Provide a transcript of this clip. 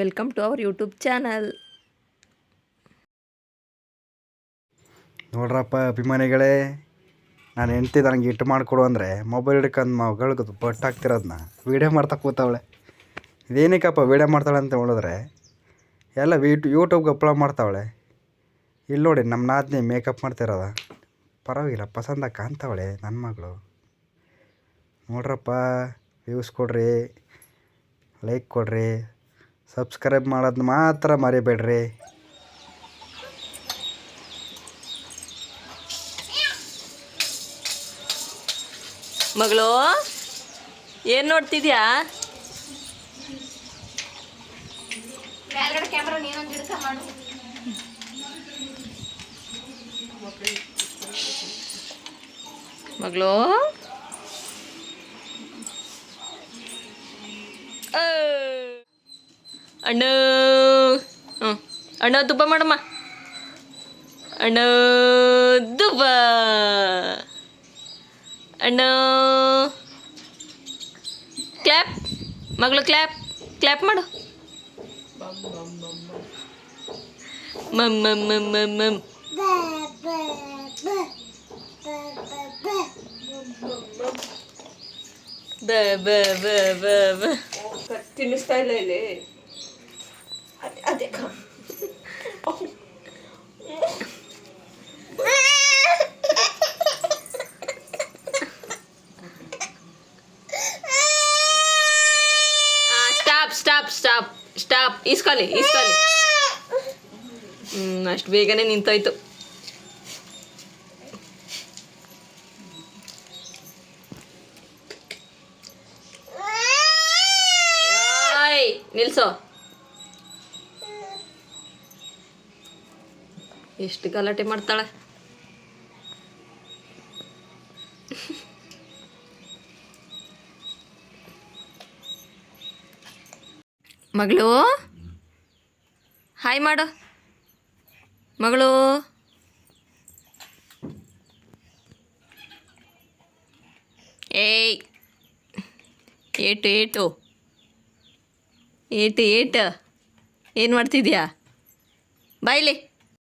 Welcome to our YouTube channel ನೋಡ್ರಪ್ಪ ಅಭಿಮಾನಿಗಳೇ, ನಾನು ಹೆಂಡ್ತಿ ನನಗೆ ಇಟ್ಟು ಮಾಡಿಕೊಡು ಅಂದರೆ ಮೊಬೈಲ್ ಹಿಡ್ಕೊಂಡು ಮಗಳಿಗೆ ಬಟ್ ಹಾಕ್ತಿರೋದನ್ನ ವೀಡಿಯೋ ಮಾಡ್ತಾ ಕೂತಾವಳೆ. ಇದೇನಕ್ಕಪ್ಪ ವೀಡಿಯೋ ಮಾಡ್ತಾಳೆ ಅಂತ ಹೇಳಿದ್ರೆ ಎಲ್ಲ ವೀಟ್ ಯೂಟ್ಯೂಬ್ಗೆ ಅಪ್ಲೋಡ್ ಮಾಡ್ತಾವಳೆ. ಇಲ್ಲಿ ನೋಡಿ ನಮ್ಮ ನಾದಿನಿ ಮೇಕಪ್ ಮಾಡ್ತಿರೋದ. ಪರವಾಗಿಲ್ಲ, ಪಸಂದ ಕಾಣ್ತಾವಳೆ ನನ್ನ ಮಗಳು. ನೋಡ್ರಪ್ಪ ವ್ಯೂಸ್ ಕೊಡ್ರಿ ಲೈಕ್ ಕೊಡ್ರಿ. ಸಬ್ಸ್ಕ್ರೈಬ್ ಮಾಡೋದು ಮಾತ್ರ ಮರಿಬೇಡ್ರಿ ಮಗಳು ಏನು ನೋಡ್ತಿದ್ಯಾ ಮೇಲ್ಗಡೆ ಕ್ಯಾಮ್ರಾ ನೀನೊಂದು ಹಿಡ್ಕ ಮಾಡು ಮಗಳು. ಅಣ್ಣ. ಹ್ಞೂ ಅಣ್ಣ, ದುಬ್ಬ ಮಾಡಮ್ಮ. ಅಣ್ಣ, ದುಬ್ಬ. ಅಣ್ಣ. ಕ್ಲ್ಯಾಪ್ ಮಗಳು ಕ್ಲ್ಯಾಪ್ ಕ್ಲ್ಯಾಪ್ ಮಾಡು. ಮಮ್ ಮಮ್ ಮಮ್ ಮಮ್ ಮಮ್. ಬ ಬ ಬ ಬ ಬ. ತಿನ್ನಿಸ್ತಾ ಇಲ್ಲ ಇಲ್ಲಿ. ಅದೇ ಅದೇ ಕ- ಸ್ಟಾಪ್ ಸ್ಟಾಪ್ ಸ್ಟಾಪ್ ಸ್ಟಾಪ್ ಇಸ್ಕೊಳ್ಳಿ ಇಸ್ಕೊಳ್ಳಿ ಹ್ಞೂ ಅಷ್ಟು ಬೇಗನೆ ನಿಂತೋಯ್ತು ಏಯ್, ನಿಲ್ಸೋ ಎಷ್ಟು ಗಲಾಟೆ ಮಾಡ್ತಾಳೆ? ಮಗಳು? ಹಾಯ್ ಮಾಡು. ಮಗಳು? ಏಯ್. ಏಟು ಏಟು. ಏಟು ಏಟು. ಏನು ಮಾಡ್ತಿದ್ಯಾ? ಬಾಯ್ಲಿ